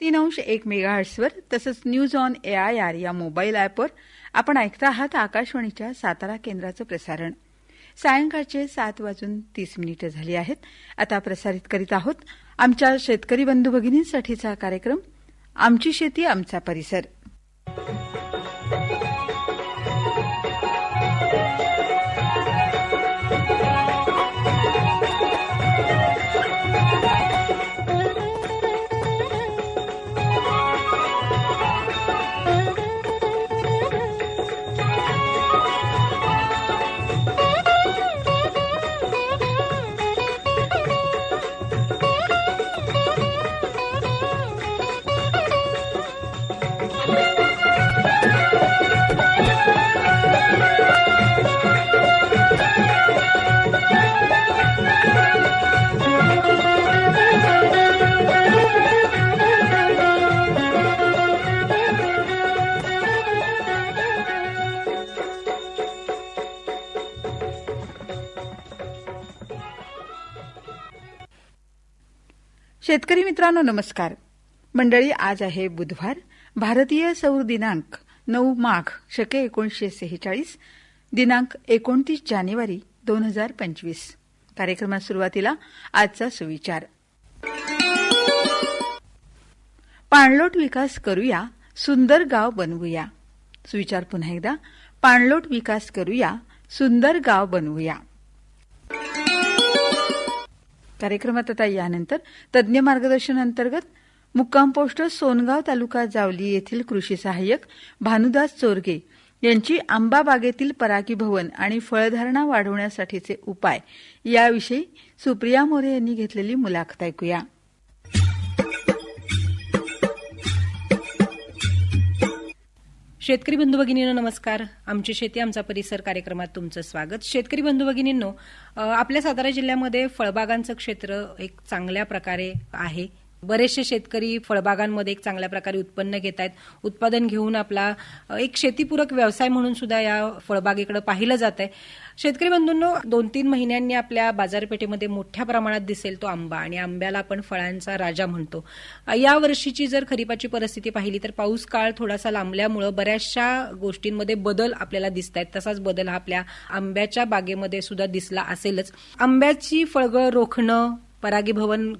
तीन अंश एक मेगाहर्ट्सवर तसंच news on A I R या मोबाईल ॲपवर आपण ऐकता आहात आकाशवाणीच्या सातारा केंद्राचं प्रसारण. सायंकाळचे सात वाजून तीस मिनिटं झाली आहेत. आता प्रसारित करीत आहोत आमच्या शेतकरी बंधू भगिनींसाठीचा कार्यक्रम आमची शेती आमचा परिसर. शेतकरी मित्रांनो नमस्कार. मंडळी आज आहे बुधवार भारतीय सौर दिनांक नऊ माघ शके एकोणीसशे सेहेचाळीस दिनांक एकोणतीस जानेवारी दोन हजार पंचवीस. कार्यक्रमात सुरुवातीला आजचा सुविचार. पाणलोट विकास करूया सुंदर गाव बनवूया. सुविचार पुन्हा एकदा पाणलोट विकास करूया सुंदर गाव बनवूया. कार्यक्रमात आता यानंतर तज्ज्ञ मार्गदर्शन अंतर्गत मुक्काम पोस्ट सोनगाव तालुका जावली येथील कृषी सहाय्यक भानुदास चोरगे यांची आंबा बागेतील परागी भवन आणि फळधारणा वाढवण्यासाठीचे उपाय याविषयी सुप्रिया मोरे यांनी घेतलेली मुलाखत ऐकूया. शेतकरी बंधू भगिनींनो नमस्कार. आमची शेती आमचा परिसर कार्यक्रमात तुमचं स्वागत. शेतकरी बंधू भगिनींनो आपल्या सातारा जिल्ह्यामध्ये फळबागांचं क्षेत्र एक चांगल्या प्रकारे आहे. बरेचसे शेतकरी फळबागांमध्ये एक चांगल्या प्रकारे उत्पन्न घेत आहेत. उत्पादन घेऊन आपला एक शेतीपूरक व्यवसाय म्हणून सुद्धा या फळबागेकडे पाहिलं जात आहे. शेतकरी बंधूंनो दोन तीन महिन्यांनी आपल्या बाजारपेठेमध्ये मोठ्या प्रमाणात दिसेल तो आंबा आणि आंब्याला आपण फळांचा राजा म्हणतो. या वर्षीची जर खरीपाची परिस्थिती पाहिली तर पाऊस काळ थोडासा लांबल्यामुळं बऱ्याचशा गोष्टींमध्ये बदल आपल्याला दिसत आहेत. तसाच बदल हा आपल्या आंब्याच्या बागेमध्ये सुद्धा दिसला असेलच. आंब्याची फळगळ रोखणं परागीभवन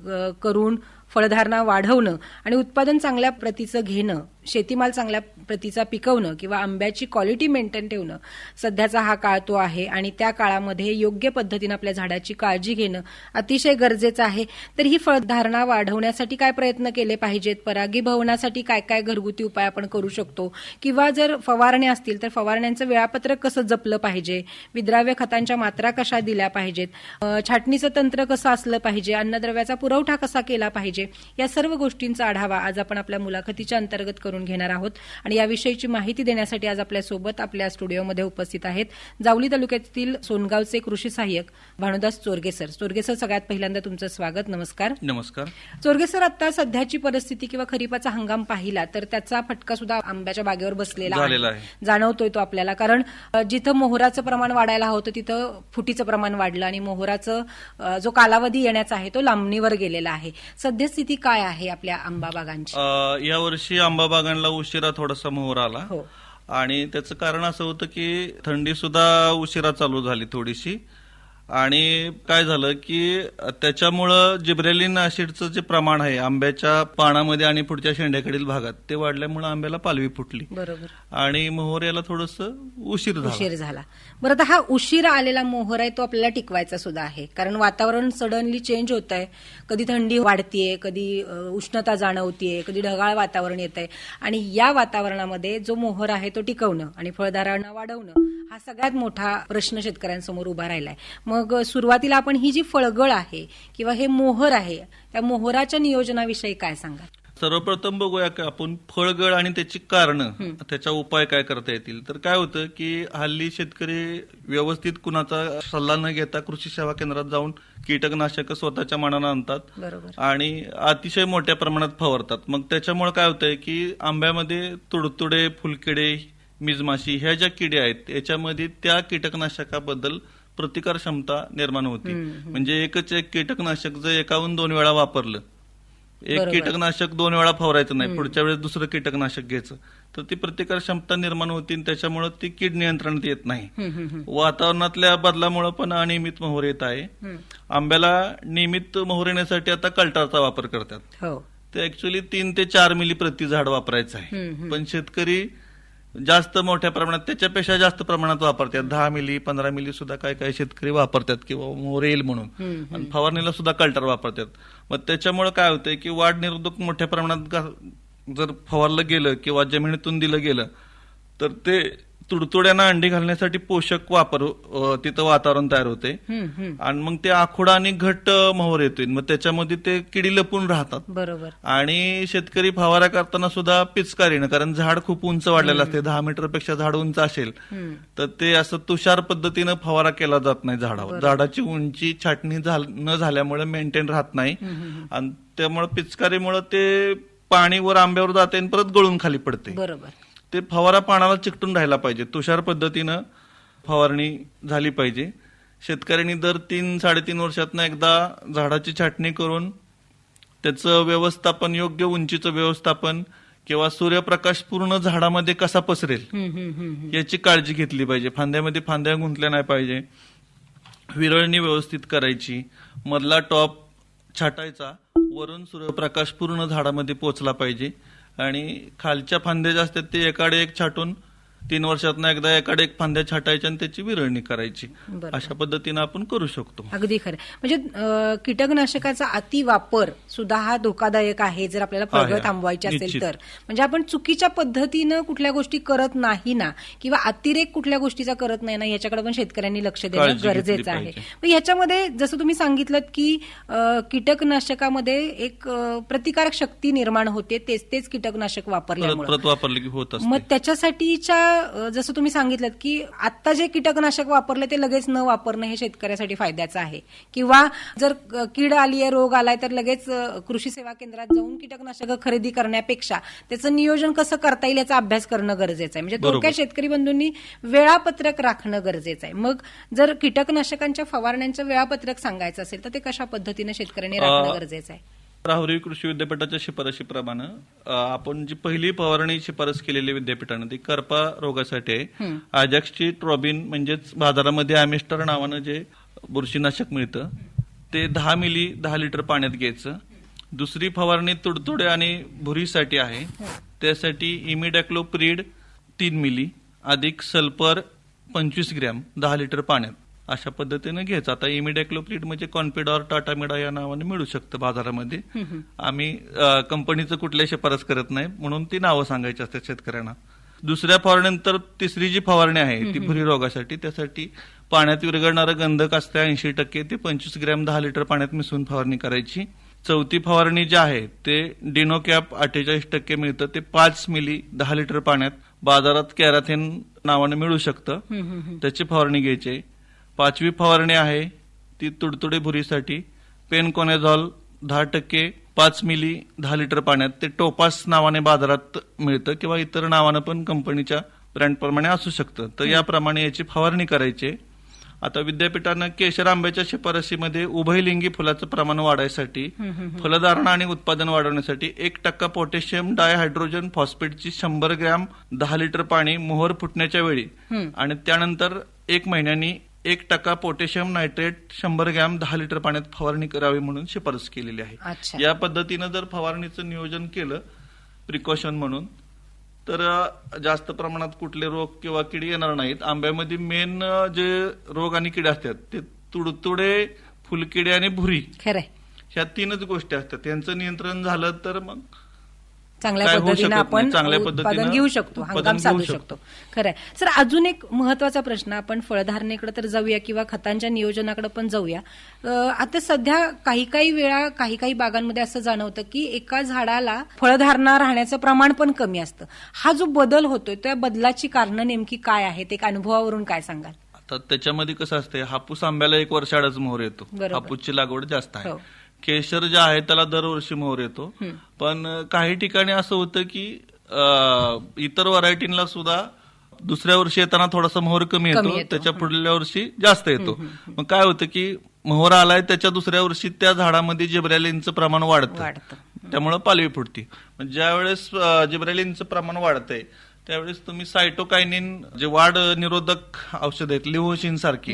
करून फळधारणा वाढवणं आणि उत्पादन चांगल्या प्रतीचं घेणं. शेतीमाल चांगल्या प्रतीचा पिकवणं किंवा आंब्याची क्वालिटी मेंटेन ठेवणं सध्याचा हा काळ तो आहे आणि त्या काळामध्ये योग्य पद्धतीनं आपल्या झाडाची काळजी घेणं अतिशय गरजेचं आहे. तर ही फळधारणा वाढवण्यासाठी काय प्रयत्न केले पाहिजेत? परागीभवनासाठी काय काय घरगुती उपाय आपण करू शकतो? किंवा जर फवारण्या असतील तर फवारण्यांचं वेळापत्रक कसं जपलं पाहिजे? विद्राव्य खतांच्या मात्रा कशा दिल्या पाहिजेत? छाटणीचं तंत्र कसं असलं पाहिजे? अन्नद्रव्याचा पुरवठा कसा केला पाहिजे? या सर्व गोष्टींचा आढावा आज आपण आपल्या मुलाखतीच्या अंतर्गत करू करून घेणार आहोत. आणि याविषयीची माहिती देण्यासाठी आज आपल्यासोबत आपल्या स्टुडिओमध्ये उपस्थित आहेत जावली तालुक्यातील सोनगावचे कृषी सहाय्यक भानुदास चोरगे सर. चोरगे सर सगळ्यात पहिल्यांदा तुमचं स्वागत नमस्कार. नमस्कार. चोरगे सर आता सध्याची परिस्थिती किंवा खरीपाचा हंगाम पाहिला तर त्याचा फटका सुद्धा आंब्याच्या बागेवर बसलेला. जाणवतोय तो आपल्याला. कारण जिथं मोहराचं प्रमाण वाढायला होतं तिथं फुटीचं प्रमाण वाढलं आणि मोहराचं जो कालावधी येण्याचा आहे तो लांबणीवर गेलेला आहे. सद्यस्थिती काय आहे आपल्या आंबा बागांची? अ, या वर्षी बागांना उशिरा थोडासा मोहर आला. हो. आणि त्याचं कारण असं होतं की थंडी सुद्धा उशिरा चालू झाली थोडीशी. आणि काय झालं की त्याच्यामुळं जिब्रेलिन ऍसिडचं जे प्रमाण आहे आंब्याच्या पानामध्ये आणि पुढच्या शेंड्याकडील भागात ते वाढल्यामुळे आंब्याला पालवी फुटली. बरोबर. आणि मोहर याला थोडस उशीर उशीर झाला. बरं आता हा उशीर आलेला मोहर आहे तो आपल्याला टिकवायचा सुद्धा आहे. कारण वातावरण सडनली चेंज होत आहे कधी थंडी वाढतीये कधी उष्णता जाणवतीये कधी ढगाळ वातावरण येत आहे आणि या वातावरणामध्ये जो मोहर आहे तो टिकवणं आणि फळधारणा वाढवणं हा सगळ्यात मोठा प्रश्न शेतकऱ्यांसमोर उभा राहिलाय. मग सुरुवातीला आपण ही जी फळगळ आहे किंवा हे मोहर आहे त्या मोहराच्या नियोजनाविषयी काय सांगा सर्वप्रथम बघूया की आपण फळगळ आणि त्याची कारण त्याचा उपाय काय करता येतील? तर काय होतं की हल्ली शेतकरी व्यवस्थित कुणाचा सल्ला न घेता कृषी सेवा केंद्रात जाऊन कीटकनाशक स्वतःच्या मनानं आणतात बरोबर. आणि अतिशय मोठ्या प्रमाणात फवारतात. मग त्याच्यामुळे काय होतंय की आंब्यामध्ये तुडतुडे फुलकिडे मिजमाशी ह्या ज्या किडे आहेत याच्यामध्ये त्या कीटकनाशकाबद्दल प्रतिकार क्षमता निर्माण होते. म्हणजे एकच एक कीटकनाशक जर एकाहून दोन वेळा वापरलं एक. कीटकनाशक दोन वेळा फवारायचं नाही पुढच्या वेळेस दुसरं कीटकनाशक घ्यायचं. तर ती प्रतिकार क्षमता निर्माण होती आणि त्याच्यामुळे ती कीड नियंत्रणात येत नाही. वातावरणातल्या बदलामुळे पण अनियमित मोहर येत आहे. आंब्याला नियमित मोहर येण्यासाठी आता कल्टारचा वापर करतात. हो. ते ऍक्च्युली तीन ते चार मिली प्रति झाड वापरायचं आहे. पण शेतकरी जास्त मोठ्या प्रमाणात त्याच्यापेक्षा जास्त प्रमाणात वापरतात. दहा मिली पंधरा मिली सुद्धा काय काय शेतकरी वापरतात किंवा मोहर येईल म्हणून आणि फवारणीला सुद्धा कल्टर वापरतात. मग त्याच्यामुळे काय होतंय की वाढ निरोधक मोठ्या प्रमाणात जर फवारलं गेलं किंवा जमिनीतून दिलं गेलं तर ते तुडतुड्यांना अंडी घालण्यासाठी पोषक वापर तिथं वातावरण तयार होते. आणि मग ते आखोडा आणि घट्ट मोहर येतोय मग त्याच्यामध्ये ते किडी लपून राहतात. बरोबर. आणि शेतकरी फवारा करताना सुद्धा पिचकारीनं कारण झाड खूप उंच वाढलेलं असते. दहा मीटरपेक्षा झाड उंच असेल. तर ते असं तुषार पद्धतीनं फवारा केला जात नाही झाडावर. झाडाची उंची छाटणी न झाल्यामुळे मेंटेन राहत नाही. आणि त्यामुळे पिचकारीमुळे ते पाणी वर आंब्यावर जाते आणि परत गळून खाली पडते. बरोबर. ते फवारा पानाला चिकटून राहायला पाहिजे. तुषार पद्धतीनं फवारणी झाली पाहिजे. शेतकऱ्यांनी दर तीन साडेतीन वर्षातनं एकदा झाडाची छाटणी करून त्याचं व्यवस्थापन योग्य उंचीचं व्यवस्थापन किंवा सूर्यप्रकाश पूर्ण झाडामध्ये कसा पसरेल. याची काळजी घेतली पाहिजे. फांद्यामध्ये फांद्या गुंतल्या नाही पाहिजे. विरळणी व्यवस्थित करायची. मधला टॉप छाटायचा. वरून सूर्यप्रकाश पूर्ण झाडामध्ये पोचला पाहिजे. आणि खालच्या फांद्या ज्या असतात ते एकाडे एक छाटून तीन वर्षातनं एकदा एकाडे एक फांद्या छाटायच्या आणि त्याची विरळणी करायची. अशा पद्धतीनं आपण करू शकतो. अगदी खरं. म्हणजे कीटकनाशकाचा अतिवापर सुद्धा हा धोकादायक आहे जर आपल्याला फळगळ. थांबवायची असेल. तर. म्हणजे आपण चुकीच्या पद्धतीनं कुठल्या गोष्टी करत नाही ना किंवा अतिरेक कुठल्या गोष्टीचा करत नाही ना याच्याकडे पण शेतकऱ्यांनी लक्ष देणं गरजेचं आहे. ह्याच्यामध्ये जसं तुम्ही सांगितलं की कीटकनाशकामध्ये एक प्रतिकारक शक्ती निर्माण होते तेच तेच कीटकनाशक वापरले की होत मग त्याच्यासाठीच्या जसं तुम्ही सांगितलं की आता जे कीटकनाशक वापरले ते लगेच न वापरणं हे शेतकऱ्यासाठी फायद्याचं आहे. किंवा जर कीड आली आहे रोग आलाय तर लगेच कृषी सेवा केंद्रात जाऊन कीटकनाशक खरेदी करण्यापेक्षा त्याचं नियोजन कसं करता येईल याचा अभ्यास करणं गरजेचं आहे. म्हणजे. थोडक्यात शेतकरी बंधूंनी वेळापत्रक राखणं गरजेचं आहे. मग जर कीटकनाशकांच्या फवारण्यांचं वेळापत्रक सांगायचं असेल तर ते कशा पद्धतीनं शेतकऱ्यांनी राखणं गरजेचं आहे? राहुरी कृषी विद्यापीठाच्या शिफारशीप्रमाणे आपण जी पहिली फवारणी शिफारस केलेली विद्यापीठानं ती करपा रोगासाठी आहे. आजॅक्सची ट्रॉबिन म्हणजेच बाजारामध्ये अमिस्टर नावानं जे बुरशीनाशक मिळतं ते दहा मिली दहा लिटर पाण्यात घ्यायचं. दुसरी फवारणी तुडतुडे आणि भुरीसाठी आहे. त्यासाठी इमिडॅक्लोप्रीड तीन मिली अधिक सल्फर पंचवीस ग्रॅम दहा लिटर पाण्यात. अशा पद्धतीने घ्यायचं. आता इमिडॅक्लोप्रीड म्हणजे कॉन्फिडॉर टाटामिडा या नावाने मिळू शकतं बाजारामध्ये. आम्ही कंपनीचं कुठल्या शिफारस करत नाही म्हणून ती नावं सांगायची असतात शेतकऱ्यांना. दुसऱ्या फवारणीनंतर तिसरी जी फवारणी आहे ती भुरी रोगासाठी त्यासाठी पाण्यात विरघळणारं गंधक असते ऐंशी टक्के ते पंचवीस ग्रॅम दहा लिटर पाण्यात मिसळून फवारणी करायची. चौथी फवारणी जी आहे ते डिनोकॅप अठ्ठेचाळीस टक्के मिळतं ते पाच मिली दहा लिटर पाण्यात बाजारात कॅराथेन नावानं मिळू शकतं. त्याची फवारणी घ्यायची पाचवी फवारणी आहे. ती तुडतुडे भुरीसाठी. पेनकोनेझॉल दहा टक्के पाच मिली दहा लिटर पाण्यात. ते टोपास नावाने बाजारात मिळतं किंवा इतर नावानं पण कंपनीच्या ब्रँडप्रमाणे असू शकतं. तर याप्रमाणे याची फवारणी करायची. आता विद्यापीठानं केशर आंब्याच्या शिफारशीमध्ये उभयलिंगी फुलाचं प्रमाण वाढायसाठी फलधारणा आणि उत्पादन वाढवण्यासाठी एक टक्का पोटॅशियम डायहायड्रोजन फॉस्फेटची शंभर ग्रॅम दहा लिटर पाणी मोहर फुटण्याच्या वेळी आणि त्यानंतर एक महिन्यांनी एक टक्का पोटॅशियम नायट्रेट शंभर ग्रॅम दहा लिटर पाण्यात फवारणी करावी म्हणून शिफारस केलेली आहे. या पद्धतीनं जर फवारणीचं नियोजन केलं प्रिकॉशन म्हणून तर जास्त प्रमाणात कुठले रोग किंवा किडी येणार नाहीत. आंब्यामध्ये मेन जे रोग आणि किडे असतात ते तुडतुडे फुलकिडे आणि भुरी ह्या तीनच गोष्टी असतात. यांचं नियंत्रण झालं तर मग चांगल्या पद्धतीने. आपण उत्पादन घेऊ शकतो हंगाम साधू शकतो. शकतो खरंय सर अजून एक महत्त्वाचा प्रश्न आपण फळधारणेकडे तर जाऊया किंवा खतांच्या नियोजनाकडे पण जाऊया आता सध्या काही काही वेळा काही काही बागांमध्ये असं जाणवतं की एका झाडाला फळधारणा राहण्याचं प्रमाण पण कमी असतं हा जो बदल होतोय त्या बदलाची कारणं नेमकी काय आहेत एक अनुभवावरून काय सांगाल आता त्याच्यामध्ये कसं असते हापूस आंब्याला एक वर्षाडच मोहर येतो. हापूसची लागवड जास्त आहे हो. केशर जे आहे त्याला दरवर्षी मोहर येतो. पण काही ठिकाणी असं होतं की इतर व्हरायटीला सुद्धा दुसऱ्या वर्षी येताना थोडासा मोहर कमी येतो. त्याच्या पुढल्या वर्षी जास्त येतो. मग काय होतं की मोहर आलाय त्याच्या दुसऱ्या वर्षी त्या झाडामध्ये जिब्रॅलिनचं प्रमाण वाढतं. त्यामुळे पालवी फुटते. ज्यावेळेस जिब्रेलिनचं प्रमाण वाढतंय त्यावेळेस तुम्ही सायटोकायनिन जे वाढ निरोधक औषध आहेत लिव्होशिन सारखी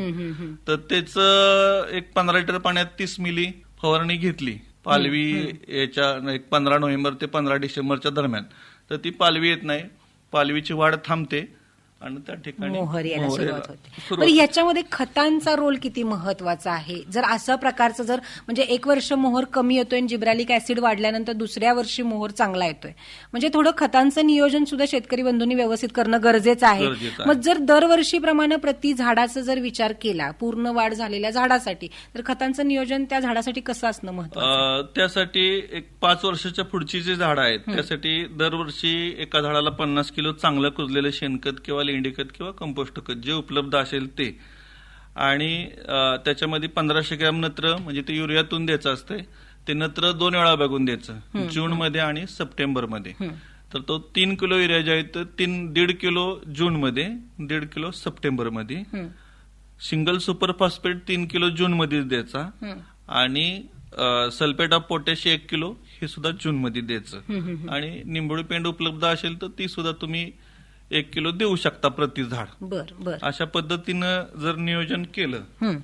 तर त्याचं एक पंधरा लिटर पाण्यात तीस मिली फवारणी घेतली. पालवी याच्या एक पंधरा नोव्हेंबर ते पंधरा डिसेंबरच्या दरम्यान. तर ती पालवी येत नाही. पालवीची वाढ थांबते. आणि त्या ठिकाणी मोहर सुरुवात होते. याच्यामध्ये खतांचा रोल किती महत्त्वाचा आहे? जर असं प्रकारचं जर म्हणजे एक वर्ष मोहर कमी येतोय आणि जिब्रॅलिक ऍसिड वाढल्यानंतर दुसऱ्या वर्षी मोहर चांगला येतोय. म्हणजे थोडं खतांचं नियोजन सुद्धा शेतकरी बंधूंनी व्यवस्थित करणं गरजेचं आहे. मग जर दरवर्षीप्रमाणे प्रति झाडाचा जर विचार केला पूर्ण वाढ झालेल्या झाडासाठी तर खतांचं नियोजन त्या झाडासाठी कसं असणं महत्वाचं त्यासाठी एक पाच वर्षाच्या पुढची जी झाडं आहेत त्यासाठी दरवर्षी एका झाडाला पन्नास किलो चांगलं कुजलेलं शेणखत किंवा लेंडीखत किंवा कंपोस्ट खत जे उपलब्ध असेल ते. आणि त्याच्यामध्ये पंधराशे ग्रॅम नत्र म्हणजे ते युरियातून द्यायचं असतंय ते नत्र दोन वेळा बघून द्यायचं. जून मध्ये आणि सप्टेंबरमध्ये तर तो तीन किलो युरिया जे आहे तर तीन दीड किलो जून मध्ये दीड किलो सप्टेंबरमध्ये. सिंगल सुपर फॉस्फेट तीन किलो जून मध्येच द्यायचा. आणि सल्फेट ऑफ पोटॅश एक किलो हे सुद्धा जून मध्ये द्यायचं आणि निंबोळी पेंड उपलब्ध असेल तर ती सुद्धा तुम्ही एक किलो देऊ शकता प्रति झाड बर बर अशा पद्धतीनं जर नियोजन केलं हं.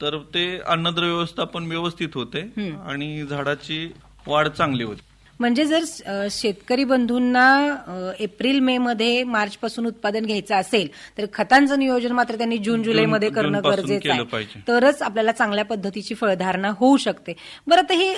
तर ते अन्नद्रव्य व्यवस्थापन व्यवस्थित होते. आणि झाडाची वाढ चांगली होते म्हणजे जर शेतकरी बंधूंना एप्रिल मे मध्ये मार्च पासून उत्पादन घ्यायचं असेल तर खतांचं नियोजन मात्र त्यांनी जून जुलैमध्ये करणं गरजेचं आहे. तरच आपल्याला चांगल्या पद्धतीची फळधारणा होऊ शकते. बरं तर हे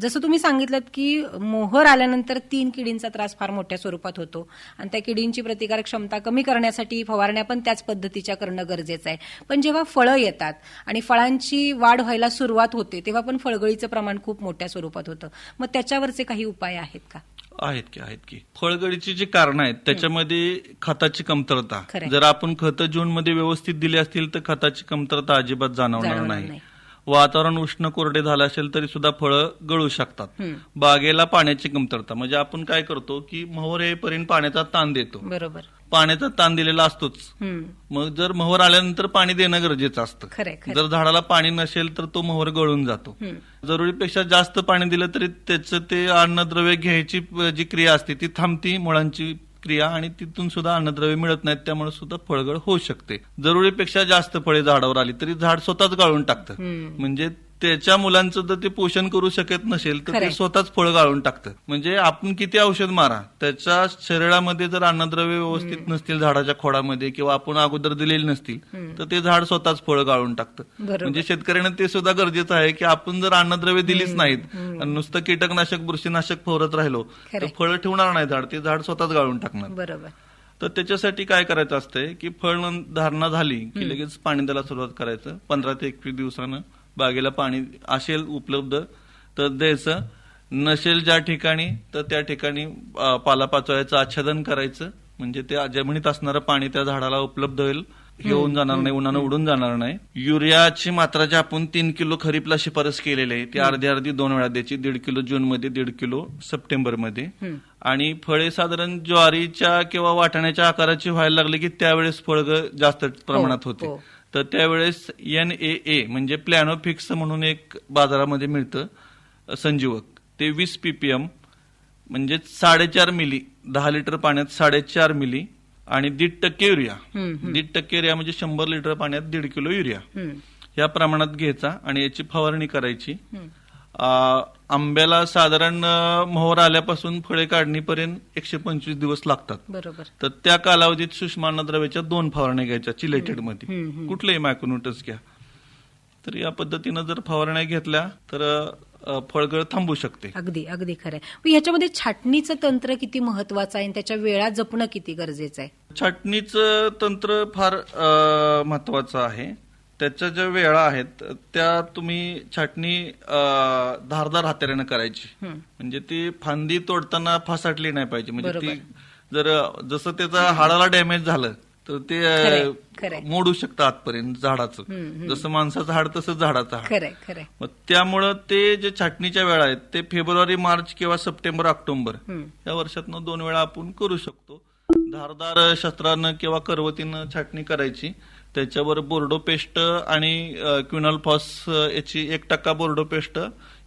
जसं तुम्ही सांगितलं की मोहर आल्यानंतर तीन किडींचा त्रास फार मोठ्या स्वरूपात होतो. आणि त्या किडींची प्रतिकारक क्षमता कमी करण्यासाठी फवारण्या पण त्याच पद्धतीच्या करणं गरजेचं आहे. पण जेव्हा फळं येतात आणि फळांची वाढ व्हायला सुरुवात होते तेव्हा पण फळगळीचं प्रमाण खूप मोठ्या स्वरूपात होतं. मग त्याच्यावरचे काही उपाय आहेत का आहेत की आहेत की फळगडीची जी कारण आहेत त्याच्यामध्ये खताची कमतरता. जर आपण खत जून मध्ये व्यवस्थित दिली असतील तर खताची कमतरता अजिबात जाणवणार नाही. वातावरण उष्ण कोरडे झालं असेल तरी सुद्धा फळं गळू शकतात. बागेला पाण्याची कमतरता. म्हणजे आपण काय करतो की मोहर येईपर्यंत पाण्याचा ताण देतो. बरोबर. पाण्याचा ताण दिलेला असतोच. मग जर मोहर आल्यानंतर पाणी देणं गरजेचं असतं. जर झाडाला पाणी नसेल तर तो मोहर गळून जातो. जरुरीपेक्षा जास्त पाणी दिलं तरी त्याचं ते अन्नद्रव्य घ्यायची जी क्रिया असते ती थांबती मुळांची क्रिया आणि तिथून सुद्धा अन्नद्रव्य मिळत नाहीत त्यामुळे सुद्धा फळगळ होऊ शकते जरुरीपेक्षा जास्त फळे झाडावर आली तरी झाड स्वतःच गाळून टाकतं. म्हणजे त्याच्या मुलांचं जर ते पोषण करू शकत नसेल तर. ते स्वतःच फळ गाळून टाकतं म्हणजे आपण किती औषध मारा त्याच्या शरीरामध्ये जर अन्नद्रव्य व्यवस्थित नसतील झाडाच्या खोडामध्ये किंवा आपण अगोदर दिलेली नसतील तर ते झाड स्वतःच फळ गाळून टाकतं. म्हणजे शेतकऱ्यांना ते सुद्धा गरजेचं आहे की आपण जर अन्नद्रव्य दिलीच नाहीत आणि नुसतं कीटकनाशक बुरशीनाशक फवारत राहिलो तर. फळं ठेवणार नाही झाड ते झाड स्वतःच गाळून टाकणार. बरोबर. तर त्याच्यासाठी काय करायचं असतंय की फळ धारणा झाली की लगेच पाणी द्यायला सुरुवात करायचं पंधरा ते एकवीस दिवसानं. बागेला पाणी असेल उपलब्ध तर द्यायचं. नसेल ज्या ठिकाणी तर त्या ठिकाणी पालापाचोळ्याचं आच्छादन करायचं. म्हणजे ते जमिनीत असणारं पाणी त्या झाडाला उपलब्ध होईल. घेऊन जाणार नाही उन्हानं उडून जाणार नाही. युरियाची मात्रा जी आपण तीन किलो खरीपला शिफारस केलेली आहे ती अर्धी अर्धी दोन वेळा द्यायची. दीड किलो जून मध्ये दीड किलो सप्टेंबरमध्ये आणि फळे साधारण ज्वारीच्या किंवा वाटाण्याच्या आकाराची व्हायला लागली की त्यावेळेस फळग जास्त प्रमाणात होते. हो. तर त्यावेळेस एन ए ए म्हणजे प्लॅनोफिक्स म्हणून एक बाजारामध्ये मिळतं संजीवक. ते वीस पीपीएम म्हणजे साडेचार मिली दहा लिटर पाण्यात साडेचार मिली आणि दीड टक्के युरिया. दीड टक्के युरिया म्हणजे शंभर लिटर पाण्यात दीड किलो युरिया. या प्रमाणात घ्यायचा आणि याची फवारणी करायची. आंब्याला साधारण मोहर आल्यापासून फळे काढणीपर्यंत एकशे पंचवीस दिवस लागतात. बरोबर. तर त्या कालावधीत सुषमान्नद्रव्याच्या दोन फवारण्या घ्यायच्या चिलेटेडमध्ये कुठलेही मायक्रोन्युटस घ्या. तर या पद्धतीनं जर फवारण्या घेतल्या तर फळगळ थांबू शकते. अगदी अगदी खरंय. मग ह्याच्यामध्ये छाटणीचं तंत्र किती महत्वाचं आहे? आणि त्याच्या वेळा जपणं किती गरजेचं आहे? छाटणीचं तंत्र फार महत्वाचं आहे. त्याच्या ज्या वेळा आहेत त्या तुम्ही छाटणी धारदार हाताऱ्यानं करायची. म्हणजे ती फांदी तोडताना फासाटली नाही पाहिजे. म्हणजे ती जर जसं त्याचा हाडाला डॅमेज झालं तर ते. मोडू शकतं आतपर्यंत झाडाचं. जसं माणसाचं हाड तसंच झाडाचं हाड. मग त्यामुळं ते जे छाटणीच्या वेळा आहेत ते फेब्रुवारी मार्च किंवा सप्टेंबर ऑक्टोबर या वर्षातनं दोन वेळा आपण करू शकतो. धारदार शस्त्रानं किंवा करवतीनं छाटणी करायची. त्याच्यावर बोर्डो पेस्ट आणि क्विनॉल फॉस अ, याची एक टक्का बोर्डो पेस्ट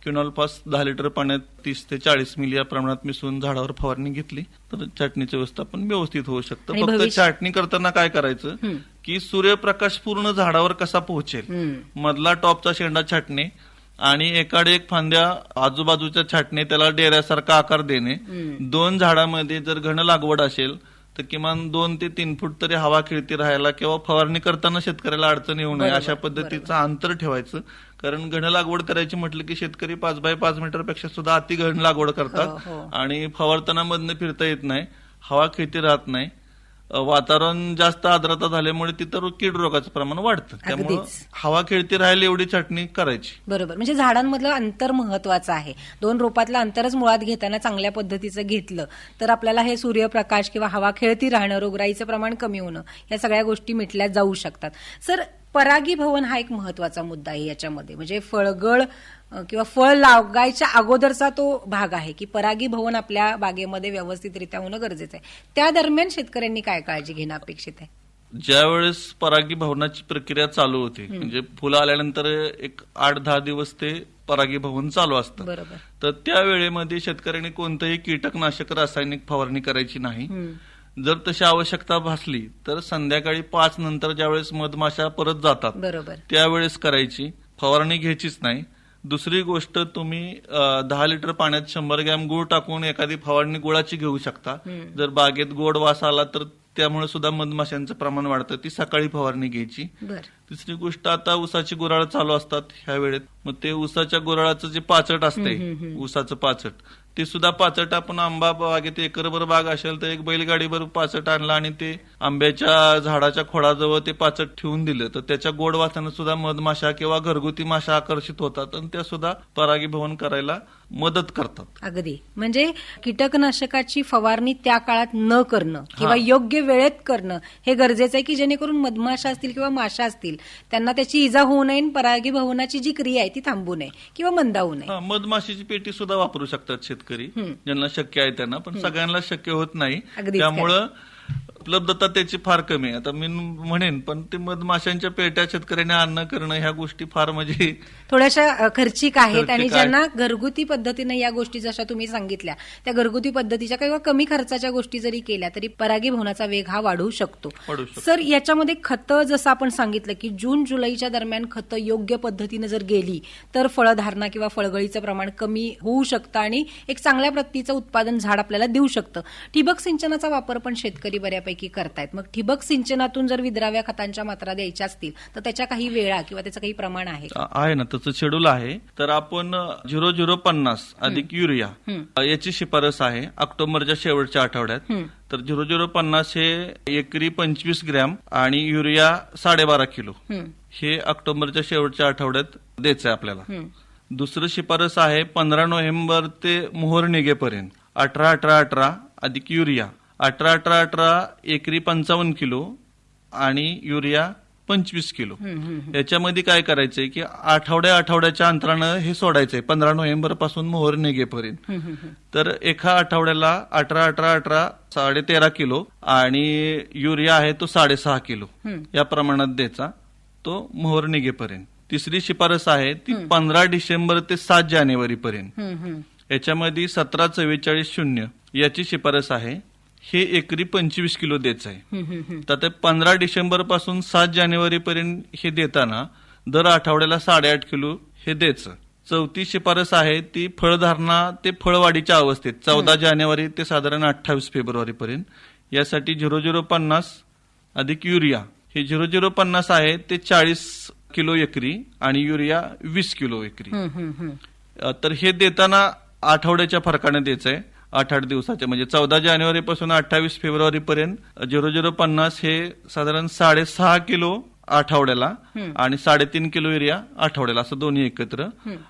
क्युनॉलपास दहा लिटर पाण्यात तीस ते चाळीस मिली या प्रमाणात मिसळून झाडावर फवारणी घेतली तर छाटणीचं व्यवस्थापन व्यवस्थित होऊ शकतं फक्त छाटणी करताना काय करायचं. की सूर्यप्रकाश पूर्ण झाडावर कसा पोहोचेल. मधला टॉपचा शेंडा छाटणे आणि एकाडे एक फांद्या आजूबाजूच्या छाटणे त्याला डेऱ्यासारखा आकार देणे. दोन झाडामध्ये जर घन लागवड असेल तर किमान दोन ते तीन फूट तरी हवा खेळती राहायला किंवा फवारणी करताना शेतकऱ्याला अडचण येऊ नये अशा पद्धतीचं. अंतर ठेवायचं कारण घन लागवड करायची म्हटलं की शेतकरी पाच बाय पाच मीटरपेक्षा सुद्धा अति घन लागवड हो, करतात हो. आणि फवारताना मधनं फिरता येत नाही हवा खेळती राहत नाही वातावरण जास्त आर्द्रता झाल्यामुळे तिथं कीड रोगाचं प्रमाण वाढतं. त्यामुळे. हवा खेळती राहायला एवढी छाटणी करायची. बरोबर. म्हणजे झाडांमधलं अंतर महत्वाचं आहे. दोन रोपातलं अंतरच मुळात घेताना चांगल्या पद्धतीचं घेतलं तर आपल्याला हे सूर्यप्रकाश किंवा हवा खेळती राहणं रोगराईचं प्रमाण कमी होणं या सगळ्या गोष्टी मिटल्या जाऊ शकतात. सर परागीभवन हा एक महत्त्वाचा मुद्दा आहे याच्यामध्ये. म्हणजे फळगळ किंवा फळ लागायच्या अगोदरचा तो भाग आहे की परागीभवन आपल्या बागेमध्ये व्यवस्थितरित्या होणं गरजेचं आहे. त्या दरम्यान शेतकऱ्यांनी काय काळजी घेणं अपेक्षित आहे? ज्यावेळेस परागी भवनाची प्रक्रिया चालू होते म्हणजे फुलं आल्यानंतर एक आठ दहा दिवस ते परागी भवन चालू असतं. बरोबर. तर त्या वेळेमध्ये शेतकऱ्यांनी कोणतंही कीटकनाशक रासायनिक फवारणी करायची नाही. जर तशी आवश्यकता भासली तर संध्याकाळी पाच नंतर ज्यावेळेस मधमाशा परत जातात बरोबर. त्यावेळेस करायची. फवारणी घ्यायचीच नाही. दुसरी गोष्ट तुम्ही दहा लिटर पाण्यात शंभर ग्रॅम गुळ टाकून एखादी फवारणी गुळाची घेऊ शकता. जर बागेत गोड वास आला तर त्यामुळे सुद्धा मधमाशांचं प्रमाण वाढतं. ती सकाळी फवारणी घ्यायची. तिसरी गोष्ट आता ऊसाची गुराळ चालू असतात ह्या वेळेत. मग ते ऊसाच्या गुराळाचं जे पाचट असते. ऊसाचं पाचट ते सुद्धा पाचट आपण आंबा बागेत एकरभर बाग असेल तर एक बैलगाडीभर पाचट आणला आणि ते आंब्याच्या झाडाच्या खोडाजवळ ते पाचट ठेवून दिलं. तर त्याच्या गोड वासानं सुद्धा मधमाशा किंवा घरगुती माशा आकर्षित होतात आणि त्या सुद्धा परागीभवन करायला मदत करतात. अगदी. म्हणजे कीटकनाशकाची फवारणी त्या काळात न करणं किंवा. योग्य वेळेत करणं हे गरजेचं आहे की जेणेकरून मधमाशा असतील किंवा माशा असतील त्यांना त्याची इजा होऊ नये परागीभवनाची जी क्रिया आहे ती थांबू नये किंवा मंदावू नये. मधमाशीची पेटी सुद्धा वापरू शकतात शेतकरी. हम्म. ज्यांना शक्य आहे त्यांना पण सगळ्यांना शक्य होत नाही. त्यामुळं उपलब्धता त्याची फार कमी आहे आता मी म्हणेन पण ते मधमाशांच्या पेट्या शेतकऱ्यांनी आणणं करणं ह्या गोष्टी फार म्हणजे थोड्याशा खर्चिक आहेत आणि. ज्यांना घरगुती पद्धतीने या गोष्टी जशा तुम्ही सांगितल्या त्या घरगुती पद्धतीच्या किंवा कमी खर्चाच्या गोष्टी जरी केल्या तरी परागीभवनाचा वेग हा वाढू शकतो. सर याच्यामध्ये खतं जसं आपण सांगितलं की जून जुलैच्या दरम्यान खतं योग्य पद्धतीनं जर गेली तर फळधारणा किंवा फळगळीचं प्रमाण कमी होऊ शकतं आणि एक चांगल्या प्रतीचं उत्पादन झाड आपल्याला देऊ शकतं ठिबक सिंचनाचा वापर पण शेतकरी बऱ्यापैकी करतायत. मग ठिबक सिंचनातून जर विद्राव्या खतांच्या मात्रा द्यायच्या असतील तर त्याच्या काही वेळा किंवा त्याचं काही प्रमाण आहे आहे ना. त्याचं शेड्यूल आहे. तर आपण झिरो झिरो पन्नास अधिक युरिया याची शिफारस आहे. ऑक्टोबरच्या शेवटच्या आठवड्यात. तर झिरो झिरो पन्नास हे एकरी पंचवीस ग्रॅम आणि युरिया साडेबारा किलो. हे ऑक्टोबरच्या शेवटच्या आठवड्यात द्यायचं आहे आपल्याला. दुसरं शिफारस आहे पंधरा नोव्हेंबर ते मोहर निघेपर्यंत. अठरा अठरा अठरा अधिक युरिया. अठरा अठरा अठरा एकरी पंचावन्न किलो आणि युरिया पंचवीस किलो. याच्यामध्ये काय करायचंय की आठवड्या आठवड्याच्या अंतरानं हे सोडायचंय. पंधरा नोव्हेंबरपासून मोहर निघेपर्यंत. तर एका आठवड्याला अठरा अठरा अठरा साडे तेरा किलो आणि युरिया आहे तो साडेसहा किलो. या प्रमाणात द्यायचा. तो मोहर निघेपर्यंत. तिसरी शिफारस आहे ती पंधरा डिसेंबर ते सात जानेवारी पर्यंत. याच्यामध्ये सतरा चव्वेचाळीस शून्य याची शिफारस आहे. हे एकरी पंचवीस किलो द्यायचं आहे. तर ते पंधरा डिसेंबरपासून सात जानेवारी पर्यंत हे देताना दर आठवड्याला साडेआठ किलो हे द्यायचं. चौथी शिफारस आहे ती फळधारणा ते फळवाढीच्या अवस्थेत चौदा जानेवारी ते साधारण अठ्ठावीस फेब्रुवारी पर्यंत. यासाठी झिरो झिरो पन्नास अधिक युरिया. हे झिरो झिरो पन्नास आहे ते चाळीस किलो एकरी आणि युरिया वीस किलो एकरी. तर हे देताना आठवड्याच्या फरकाने द्यायचंय. आठ आठ दिवसाच्या म्हणजे चौदा जानेवारी पासून अठ्ठावीस फेब्रुवारी पर्यंत झिरो झिरो पन्नास हे साधारण साडेसहा किलो आठवड्याला. आणि साडेतीन किलो एरिया आठवड्याला असं दोन्ही एकत्र.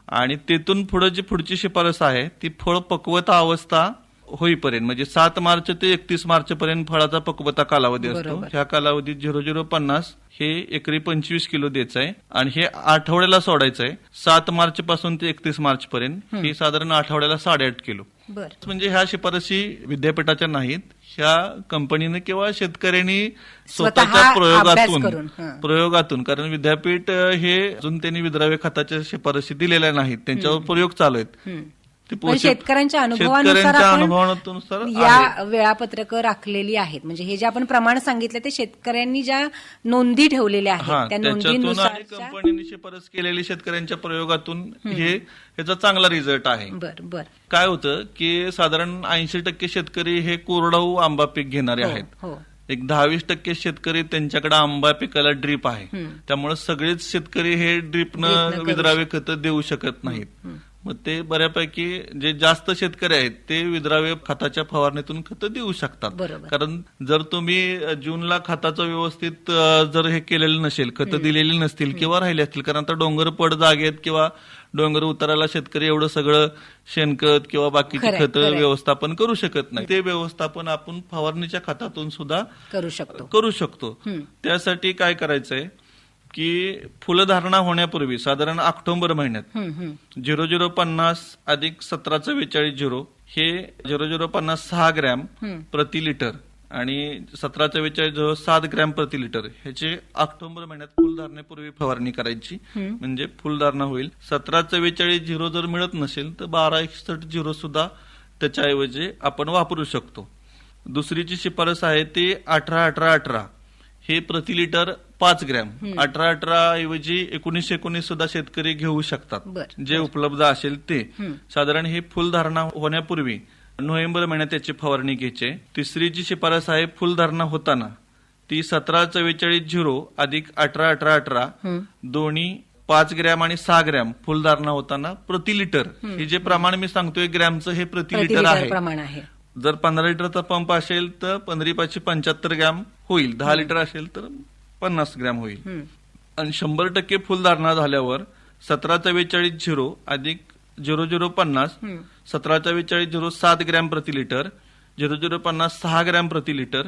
आणि तेथून पुढे जी पुढची शिफारस आहे ती फळ पक्वता अवस्था होईपर्यंत म्हणजे सात मार्च ते एकतीस मार्च पर्यंत फळाचा पक्वता कालावधी असतो. ह्या कालावधीत झिरो झिरो पन्नास हे एकरी पंचवीस किलो द्यायचं आहे आणि हे आठवड्याला सोडायचं आहे सात मार्च पासून ते एकतीस मार्च पर्यंत हे साधारण आठवड्याला साडेआठ किलो बर. म्हणजे ह्या शिफारशी विद्यापीठाच्या नाहीत. ह्या कंपनीने किंवा शेतकऱ्यांनी स्वतः स्वतःच्या प्रयोगातून. प्रयोगातून कारण विद्यापीठ हे अजून त्यांनी विद्राव्य खताच्या शिफारशी दिलेल्या नाहीत. त्यांच्यावर प्रयोग चालू आहेत. शेतकऱ्यांच्या अनुभवानुसार शेतकऱ्यांच्या आपण. या वेळापत्रक राखलेली आहेत. म्हणजे हे जे आपण प्रमाण सांगितलं ते शेतकऱ्यांनी ज्या नोंदी ठेवलेल्या आहेत त्या नोंदीनुसार कंपनीने शिफारस केलेली शेतकऱ्यांच्या प्रयोगातून हे ह्याचा चांगला रिझल्ट आहे. बर बर. काय होतं की साधारण ऐंशी टक्के शेतकरी हे कोरडाऊ आंबा पीक घेणारे हो, आहेत. हो. एक दहा वीस टक्के शेतकरी त्यांच्याकडे आंबा पिकाला ड्रीप आहे. त्यामुळे सगळेच शेतकरी हे ड्रीपनं विद्रावे खतं देऊ शकत नाहीत. मग ते बऱ्यापैकी जे जास्त शेतकरी आहेत ते विद्राव्य खताच्या फवारणीतून खतं देऊ शकतात. कारण जर तुम्ही जूनला खताचं व्यवस्थित जर हे केलेलं नसेल खतं दिलेली नसतील किंवा राहिली असतील कारण आता डोंगर पड जागेत किंवा डोंगर उताराला शेतकरी एवढं सगळं शेणखत किंवा बाकीची खतं. व्यवस्थापन करू शकत नाही ते व्यवस्थापन आपण फवारणीच्या खतातून सुद्धा करू शकतो करू शकतो. त्यासाठी काय करायचंय की फुलधारणा होण्यापूर्वी साधारण ऑक्टोबर महिन्यात. झिरो झिरो पन्नास अधिक सतरा चव्वेचाळीस झिरो हे झिरो झिरो पन्नास सहा ग्रॅम. प्रति लिटर आणि सतरा चव्वेचाळीस झिरो सात ग्रॅम प्रति लिटर ह्याचे ऑक्टोबर महिन्यात फुलधारणेपूर्वी फवारणी करायची. म्हणजे फुलधारणा होईल सतरा चव्वेचाळीस झिरो जर मिळत नसेल तर बारा एकसष्ट झिरो सुद्धा त्याच्याऐवजी आपण वापरू शकतो दुसरीची शिफारस आहे ती अठरा अठरा अठरा हे प्रति लिटर पाच ग्रॅम. अठरा अठरा ऐवजी एकोणीस एकोणीस सुद्धा शेतकरी घेऊ शकतात. जे उपलब्ध असेल ते. साधारण हे फुलधारणा होण्यापूर्वी नोव्हेंबर महिन्यात त्याची फवारणी घ्यायची. तिसरीची शिफारस आहे फुलधारणा होताना. ती सतरा चव्वेचाळीस झिरो अधिक अठरा अठरा अठरा. दोन्ही पाच ग्रॅम आणि सहा ग्रॅम फुलधारणा होताना प्रति लिटर. हे जे प्रमाण मी सांगतोय ग्रॅमचं हे प्रति लिटर आहे. जर पंधरा लिटरचा पंप असेल तर पंधरा पाचशे पंच्याहत्तर ग्रॅम होईल. दहा लिटर असेल तर पन्नास ग्रॅम होईल. आणि शंभर टक्के फुलधारणा झाल्यावर सतरा चव्वेचाळीस झिरो अधिक झिरो झिरो पन्नास. सतरा चव्वेचाळीस झिरो सात ग्रॅम प्रति लिटर झिरो झिरो पन्नास सहा ग्रॅम प्रति लिटर.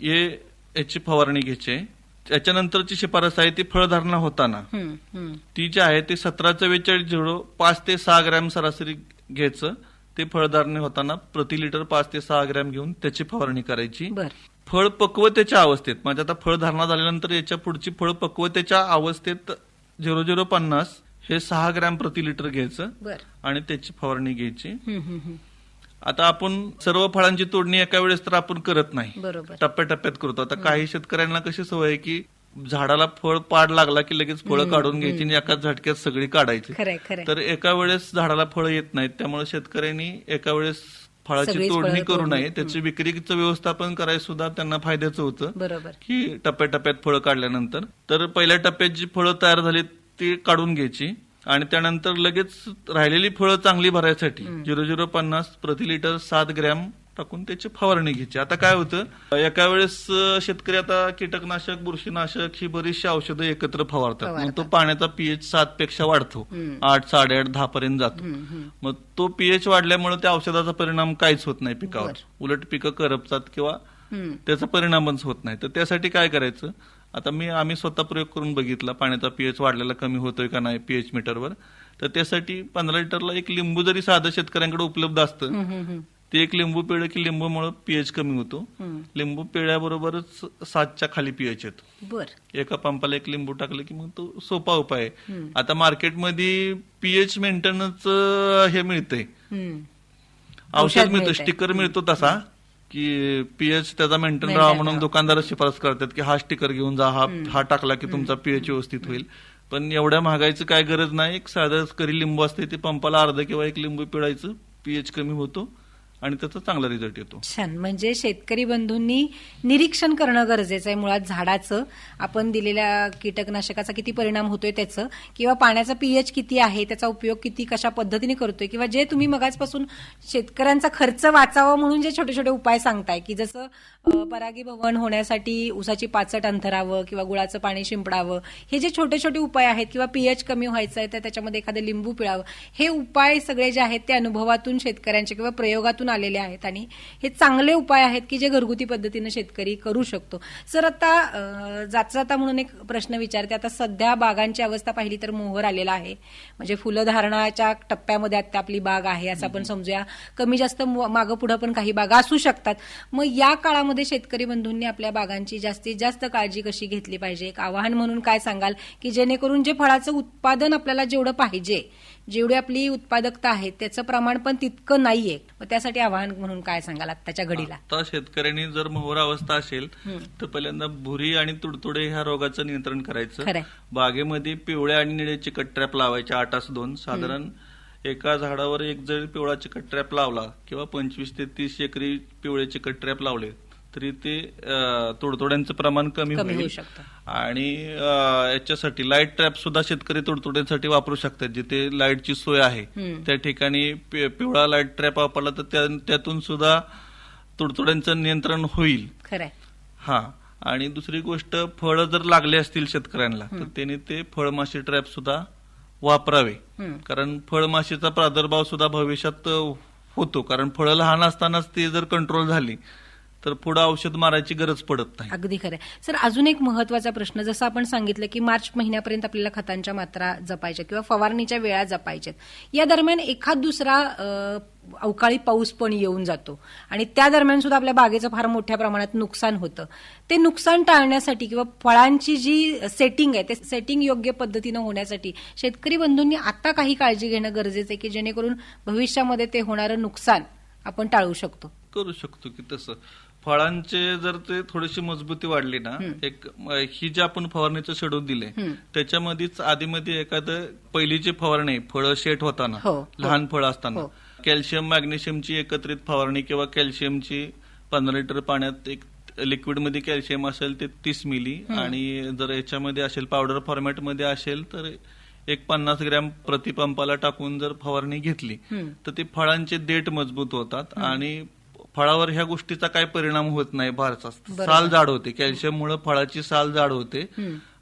हे याची फवारणी घ्यायची त्याच्यानंतरची शिफारस आहे ती फळधारणा होताना. ती जी आहे ती सतरा चव्वेचाळीस झिरो पाच ते सहा ग्रॅम सरासरी घ्यायचं ते फळधारणे होताना प्रति लिटर पाच ते सहा ग्रॅम घेऊन त्याची फवारणी करायची फळ पक्वतेच्या अवस्थेत म्हणजे आता फळधारणा झाल्यानंतर याच्या पुढची फळ पक्वतेच्या अवस्थेत झिरो झिरो पन्नास हे सहा ग्रॅम प्रति लिटर घ्यायचं आणि त्याची फवारणी घ्यायची. आता आपण सर्व फळांची तोडणी एका वेळेस तर आपण करत नाही. टप्प्याटप्प्यात करतो. आता काही शेतकऱ्यांना कशी सवय आहे की झाडाला फळ पाड लागला की लगेच फळं काढून घ्यायची आणि एकाच झटक्यात सगळी काढायची. तर एका वेळेस झाडाला फळं येत नाहीत त्यामुळे शेतकऱ्यांनी एका वेळेस फळाची तोडणी करू. नये त्याची विक्रीचं व्यवस्थापन करायला सुद्धा त्यांना फायद्याचं होतं बरोबर. की टप्प्याटप्प्यात फळं काढल्यानंतर. तर पहिल्या टप्प्यात जी फळं तयार झाली ती काढून घ्यायची आणि त्यानंतर लगेच राहिलेली फळं चांगली भरायसाठी झिरो झिरो पन्नास प्रति लिटर सात ग्रॅम टाकून त्याची फवारणी घ्यायची. आता काय होतं? एका वेळेस शेतकरी आता कीटकनाशक बुरशीनाशक ही बरीचशी औषधं एकत्र फवारतात. मग तो पाण्याचा पीएच सात पेक्षा वाढतो. आठ साडेआठ दहा पर्यंत जातो. मग तो पीएच वाढल्यामुळे त्या औषधाचा परिणाम काहीच होत नाही पिकावर. उलट पिकं करपतात किंवा. त्याचा परिणामच होत नाही. तर त्यासाठी काय करायचं? आता मी आम्ही स्वतः प्रयोग करून बघितला पाण्याचा पीएच वाढलेला कमी होतोय का नाही पीएच मीटरवर. तर त्यासाठी पंधरा लिटरला एक लिंबू जरी साधं शेतकऱ्यांकडे उपलब्ध असतं. ते एक लिंबू पिळलं की लिंबूमुळे पीएच कमी होतो. लिंबू पिळल्याबरोबरच सातच्या खाली पीएच येतो. बर. एका पंपाला एक लिंबू टाकलं की मग तो सोपा उपाय आहे. आता मार्केटमध्ये पीएच मेंटेनन्स हे मिळतंय. औषध मिळतं. स्टिकर मिळतो तसा की पीएच त्याचा मेंटेन राहा म्हणून दुकानदार शिफारस करतात की हा स्टिकर घेऊन जा हा हा टाकला की तुमचा पीएच व्यवस्थित होईल. पण एवढ्या महागाईचं काय गरज नाही. एक साधं करी लिंबू असते ते पंपाला अर्धा किंवा एक लिंबू पिळायचं पीएच कमी होतो. आणि त्याचा चांगला रिझल्ट येतो. छान. म्हणजे शेतकरी बंधूंनी निरीक्षण करणं गरजेचं आहे. मुळात झाडाचं आपण दिलेल्या कीटकनाशकाचा किती परिणाम होतोय त्याचं किंवा पाण्याचा पीएच किती आहे त्याचा उपयोग किती कशा पद्धतीने करतोय किंवा जे तुम्ही मगाचपासून शेतकऱ्यांचा खर्च वाचावा म्हणून जे छोटे छोटे उपाय सांगताय की जसं परागीभवन होण्यासाठी उसाची पाचट अंतरावं किंवा गुळाचं पाणी शिंपडावं हे जे छोटे छोटे उपाय आहेत किंवा पीएच कमी व्हायचं आहे तर त्याच्यामध्ये एखादं लिंबू पिळावं हे उपाय सगळे जे आहेत ते अनुभवातून शेतकऱ्यांच्या किंवा प्रयोगातून दिसून आलेले आहेत आणि हे चांगले उपाय आहेत की जे घरगुती पद्धतीनं शेतकरी करू शकतो. सर आता जाता जाता म्हणून एक प्रश्न विचारते. आता सध्या बागांची अवस्था पाहिली तर मोहर आलेला आहे. म्हणजे फुलं धारणाच्या टप्प्यामध्ये आता आपली बाग आहे असं आपण समजूया. कमी जास्त मागं पुढं पण काही बागा असू शकतात. मग या काळामध्ये शेतकरी बंधूंनी आपल्या बागांची जास्तीत जास्त काळजी कशी घेतली पाहिजे? एक आवाहन म्हणून काय सांगाल की जेणेकरून जे फळाचं उत्पादन आपल्याला जेवढं पाहिजे जेवढी आपली उत्पादकता आहे त्याचं प्रमाण पण तितकं नाहीये. मग त्यासाठी आवाहन म्हणून काय सांगाल आत्ताच्या घडीला? आता शेतकऱ्यांनी जर मोहर अवस्था असेल तर पहिल्यांदा भुरी आणि तुडतुडे ह्या रोगाचं नियंत्रण करायचं. बागेमध्ये पिवळ्या आणि निळे चिकट ट्रॅप लावायचे आठ आस दोन. साधारण एका झाडावर एक जरी पिवळा चिकट ट्रॅप लावला किंवा पंचवीस ते तीस एकरी पिवळे चिकट ट्रॅप लावले तरी ते तुडतुड्यांचं प्रमाण कमी होईल. शकतं. आणि याच्यासाठी लाइट ट्रॅप सुद्धा शेतकरी तुडतुड्यांसाठी वापरू शकतात. जिथे लाईटची सोय आहे. त्या ठिकाणी पिवळा लाइट ट्रॅप वापरला तर त्या- त्यातून सुद्धा तुडतुड्यांचं नियंत्रण होईल. हा. आणि दुसरी गोष्ट फळं जर लागले असतील शेतकऱ्यांना तर त्यांनी ते फळमाशी ट्रॅप सुद्धा वापरावे. कारण फळमाशीचा प्रादुर्भाव सुद्धा भविष्यात होतो. कारण फळं लहान असतानाच ती जर कंट्रोल झाली तर पुढे औषध मारायची गरज पडत नाही. अगदी खरंय सर अजून एक महत्त्वाचा प्रश्न जसं आपण सांगितलं की मार्च महिन्यापर्यंत आपल्याला खतांच्या मात्रा जपायच्या किंवा फवारणीच्या वेळा जपायच्यात या दरम्यान एखाद दुसरा अवकाळी पाऊस पण येऊन जातो. आणि त्या दरम्यान सुद्धा आपल्या बागेचं फार मोठ्या प्रमाणात नुकसान होतं. ते नुकसान टाळण्यासाठी किंवा फळांची जी सेटिंग आहे ते सेटिंग योग्य पद्धतीनं होण्यासाठी शेतकरी बंधूंनी आता काही काळजी घेणं गरजेचं आहे की जेणेकरून भविष्यामध्ये ते होणारं नुकसान आपण टाळू शकतो? करू शकतो की तसं. फळांचे जर ते थोडीशी मजबूती वाढली ना एक ही जी आपण फवारणीचं शेड्यूल दिले. त्याच्यामध्येच आधीमध्ये एखादं पहिलीची फवारणी फळं शेट होताना हो, हो. लहान फळं असताना हो. कॅल्शियम मॅग्नेशियमची एकत्रित फवारणी किंवा कॅल्शियमची पंधरा लिटर पाण्यात एक लिक्विडमध्ये कॅल्शियम असेल ते तीस मिली आणि जर याच्यामध्ये असेल पावडर फॉर्मॅटमध्ये असेल तर एक पन्नास ग्रॅम प्रतिपंपाला टाकून जर फवारणी घेतली. तर ते फळांचे देठ मजबूत होतात आणि फळावर ह्या गोष्टीचा काय परिणाम होत नाही फारसा साल जाड होते कॅल्शियम मुळे फळाची साल जाड होते.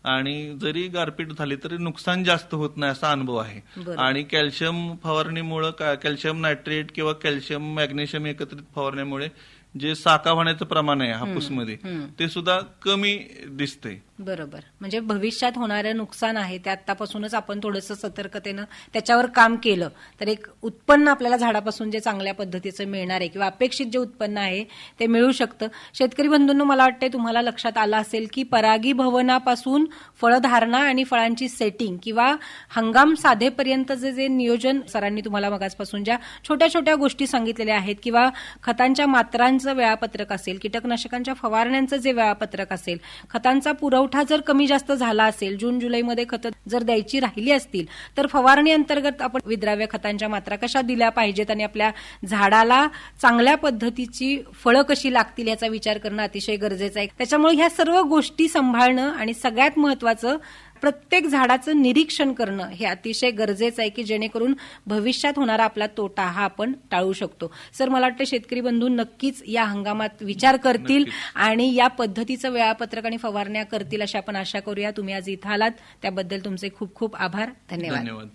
आणि जरी गारपीट झाली तरी नुकसान जास्त होत नाही असा अनुभव आहे. आणि कॅल्शियम फवारणीमुळे कॅल्शियम नायट्रेट किंवा कॅल्शियम मॅग्नेशियम एकत्रित फवारण्यामुळे जे साका होण्याचं प्रमाण आहे हापूसमध्ये. ते सुद्धा कमी दिसते बरोबर. म्हणजे भविष्यात होणारं नुकसान आहे ते आतापासूनच आपण थोडंसं सतर्कतेनं त्याच्यावर काम केलं तर एक उत्पन्न आपल्याला झाडापासून जे चांगल्या पद्धतीचं मिळणार आहे किंवा अपेक्षित जे उत्पन्न आहे ते मिळू शकतं. शेतकरी बंधूंनो मला वाटतंय तुम्हाला लक्षात आलं असेल की परागी भवनापासून फळधारणा आणि फळांची सेटिंग किंवा हंगाम साधेपर्यंतचे जे नियोजन सरांनी तुम्हाला मगासपासून ज्या छोट्या छोट्या गोष्टी सांगितलेल्या आहेत किंवा खतांच्या मात्रांचं वेळापत्रक असेल कीटकनाशकांच्या फवारण्यांचं जे वेळापत्रक असेल खतांचा पुरवठा जर कमी जास्त झाला असेल जून जुलैमध्ये खतं जर द्यायची राहिली असतील तर फवारणी अंतर्गत आपण विद्राव्य खतांच्या मात्रा कशा दिल्या पाहिजेत आणि आपल्या झाडाला चांगल्या पद्धतीची फळं कशी लागतील याचा विचार करणं अतिशय गरजेचं आहे. त्याच्यामुळे ह्या सर्व गोष्टी सांभाळणं आणि सगळ्यात महत्वाचं प्रत्येक झाडाचं निरीक्षण करणं हे अतिशय गरजेचं आहे की जेणेकरून भविष्यात होणारा आपला तोटा हा आपण टाळू शकतो. सर मला वाटतं शेतकरी बंधू नक्कीच या हंगामात विचार करतील आणि या पद्धतीचं वेळापत्रक आणि फवारण्या करतील अशी आपण आशा करूया. तुम्ही आज इथं आलात. त्याबद्दल तुमचे खूप खूप आभार. धन्यवाद.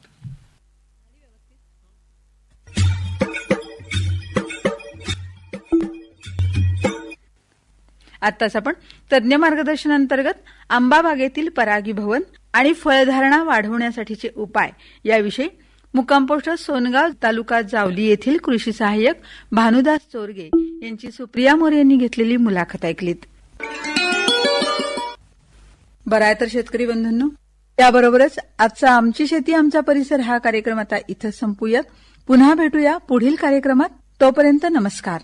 आत्ताच आपण तज्ज्ञ मार्गदर्शनांतर्गत आंबा बागेतील परागी भवन आणि फळधारणा वाढवण्यासाठीचे उपाय याविषयी मुक्कामपोष्ट सोनगाव तालुका जावली येथील कृषी सहाय्यक भानुदास चोरगे यांची सुप्रिया मोरे यांनी घेतलेली मुलाखत ऐकलीत. बरं आहे तर शेतकरी बंधूंनो त्याबरोबरच आजचा आमची शेती आमचा परिसर हा कार्यक्रम आता इथं संपूयात. पुन्हा भेटूया पुढील कार्यक्रमात. तोपर्यंत नमस्कार.